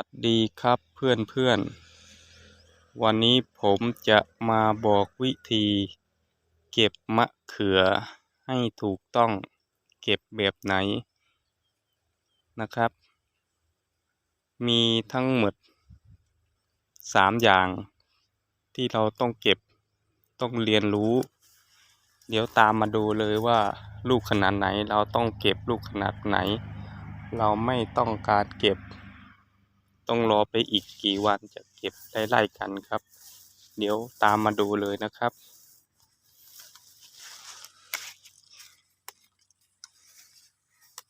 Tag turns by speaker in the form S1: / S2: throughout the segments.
S1: วัสดีครับเพื่อนเพื่อน วันนี้ผมจะมาบอกวิธี เก็บมะเขือให้ถูกต้องเก็บแบบไหนนะครับ มีทั้งหมดสามอย่างที่เราต้องเก็บต้องเรียนรู้ เดี๋ยวตามมาดูเลยว่าลูกขนาดไหน เราต้องเก็บลูกขนาดไหน เราไม่ต้องการเก็บ ต้องรอไปอีกกี่วันจะเก็บได้ไล่กันครับ เดี๋ยวตามมาดูเลยนะครับ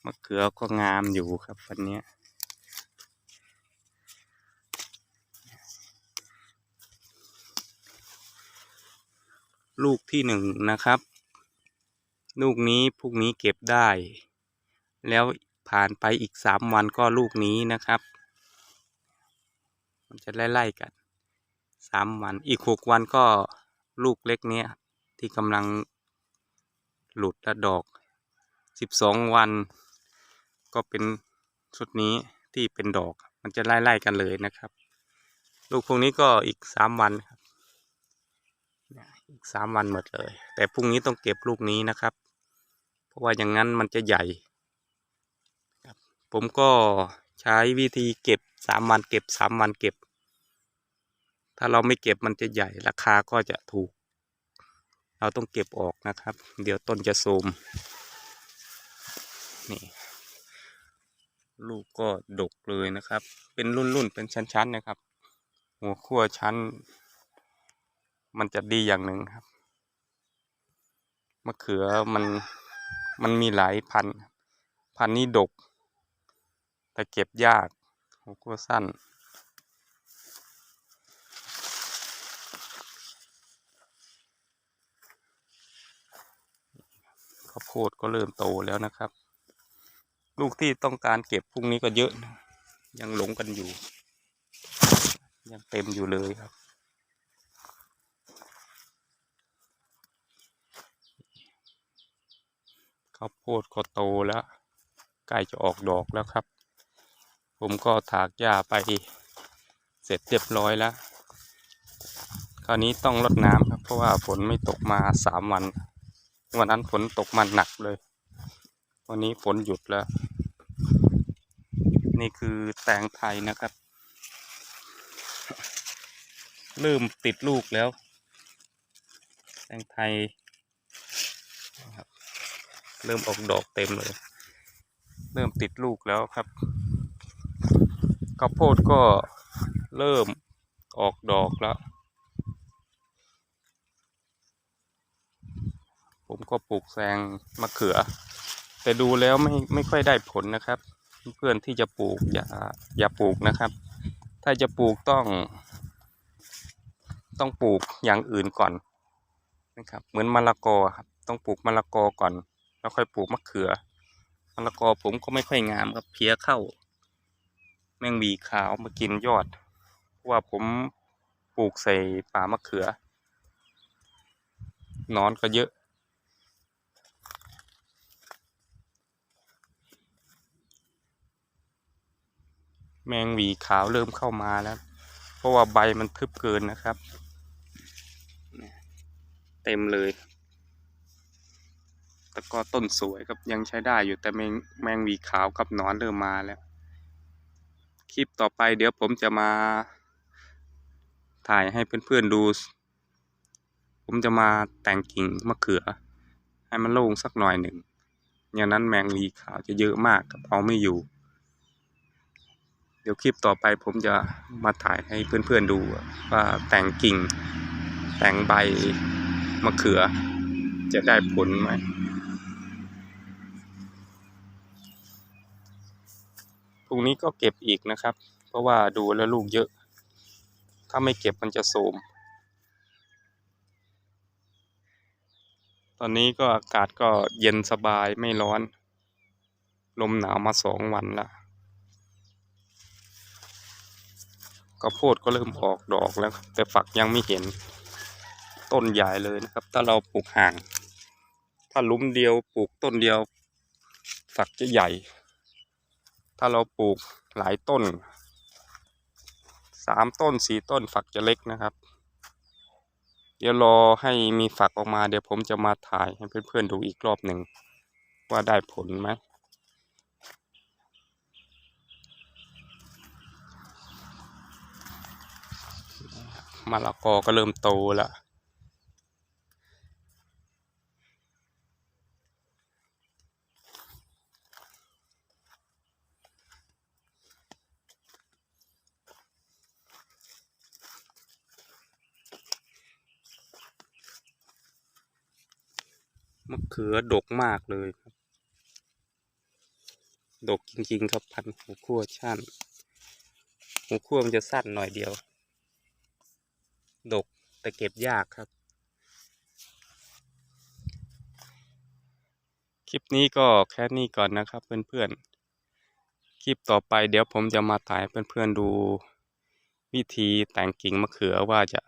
S1: มะเขือก็งามอยู่ครับวันนี้ลูกที่หนึ่งนะครับ ลูกนี้พรุ่งนี้เก็บได้ แล้วผ่านไปอีกสามวันก็ลูกนี้นะครับ มันจะไล่ๆกันสามวัน อีกหกวันก็ลูกเล็กเนี้ยที่กำลังหลุดและดอกสิบสองวัน ก็เป็นชุดนี้ที่เป็นดอก มันจะไล่ๆกันเลยนะครับ ลูกพวกนี้ก็อีกสามวันครับอีกสามวันหมดเลย แต่พรุ่งนี้ต้องเก็บลูกนี้นะครับ เพราะว่าอย่างนั้นมันจะใหญ่ ผมก็ใช้วิธีเก็บ สามวันเก็บสามวันเก็บ ถ้าเราไม่เก็บมันจะใหญ่ราคาก็จะถูก เราต้องเก็บออกนะครับ เดี๋ยวต้นจะโทมนี่ลูกก็ดกเลยนะครับ เป็นรุ่นๆเป็นชั้นๆนะครับ หัวขั้วชั้น มันจะดีอย่างหนึ่งครับมะเขือมันมันมีหลายพัน พันนี้ดก แต่เก็บยาก หัวขั้วสั้น ข้าวโพดก็เริ่มโตแล้วนะครับ ลูกที่ต้องการเก็บพรุ่งนี้ก็เยอะ ยังหลงกันอยู่ ยังเต็มอยู่เลยครับข้าวโพดก็โตแล้วใกล้จะออกดอกแล้วครับ ผมก็ถากหญ้าไปเสร็จเรียบร้อยแล้ว คราวนี้ต้องรดน้ำครับ เพราะว่าฝนไม่ตกมาสามวัน วันนั้นฝนตกมาหนักเลย วันนี้ฝนหยุดแล้ว นี่คือแตงไทยนะครับ เริ่มติดลูกแล้ว แตงไทยเริ่มออกดอกเต็มเลย เริ่มติดลูกแล้วครับ ข้าวโพดก็เริ่มออกดอกแล้ว ผมก็ปลูกแซงมะเขือ แต่ดูแล้วไม่ไม่ค่อยได้ผลนะครับ เพื่อนที่จะปลูกอย่าอย่าปลูกนะครับ ถ้าจะปลูกต้อง ต้องปลูกอย่างอื่นก่อนนะครับ เหมือนมะละกอครับต้องปลูกมะละกอก่อน แล้วค่อยปลูกมะเขือมะละกอผมก็ไม่ค่อยงามครับเพี้ยเข้า แมงวีขาวมากินยอด เพราะว่าผมปลูกใส่ป่ามะเขือนอนก็เยอะแมงหวีขาวเริ่มเข้ามาแล้ว เพราะว่าใบมันทึบเกินนะครับ เต็มเลย แต่ก็ต้นสวยครับยังใช้ได้อยู่แต่แมงแมงวีขาวกับนอนเริ่มมาแล้ว ลิปต่อไป เดี๋ยวผมจะมาถ่ายให้เพื่อนๆดู ผมจะมาแต่งกิ่งมะเขือ ให้มันโล่งสักหน่อยหนึ่งอย่างนั้นแมงวีขาวจะเยอะมากครับเอาไม่อยู่ เดี๋ยวคลิปต่อไปผมจะมาถ่ายให้เพื่อนๆดูว่าแต่งกิ่งแต่งใบมะเขือจะได้ผลไหม พรุ่งนี้ก็เก็บอีกนะครับ เพราะว่าดูแล้วลูกเยอะ ถ้าไม่เก็บมันจะโทรมตอนนี้ก็อากาศก็เย็นสบายไม่ร้อน ลมหนาวมาสองวันละข้าวโพดก็เริ่มออกดอกแล้ว แต่ฝักยังไม่เห็นต้นใหญ่เลยนะครับ ถ้าเราปลูกห่าง ถ้าลุมเดียวปลูกต้นเดียวฝักจะใหญ่ ถ้าเราปลูกหลายต้นสามต้นสี่ต้นฝักจะเล็กนะครับ เดี๋ยวรอให้มีฝักออกมาเดี๋ยวผมจะมาถ่ายให้เพื่อนๆดูอีกรอบหนึ่งว่าได้ผลไหมมะละกอก็เริ่มโตแล้ว มะเขือดกมากเลยครับ ดกจริงๆครับพันหัวคั่วชั่นหัวคั่วมันจะสั้นหน่อยเดียว ดกแต่เก็บยากครับ คลิปนี้ก็แค่นี้ก่อนนะครับเพื่อนๆ คลิปต่อไปเดี๋ยวผมจะมาถ่ายเพื่อนๆดูวิธีแต่งกิ่งมะเขือว่าจะ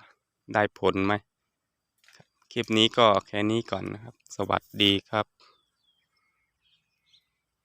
S1: ได้ผลไหม คลิปนี้ก็แค่นี้ก่อนนะครับ สวัสดีครับ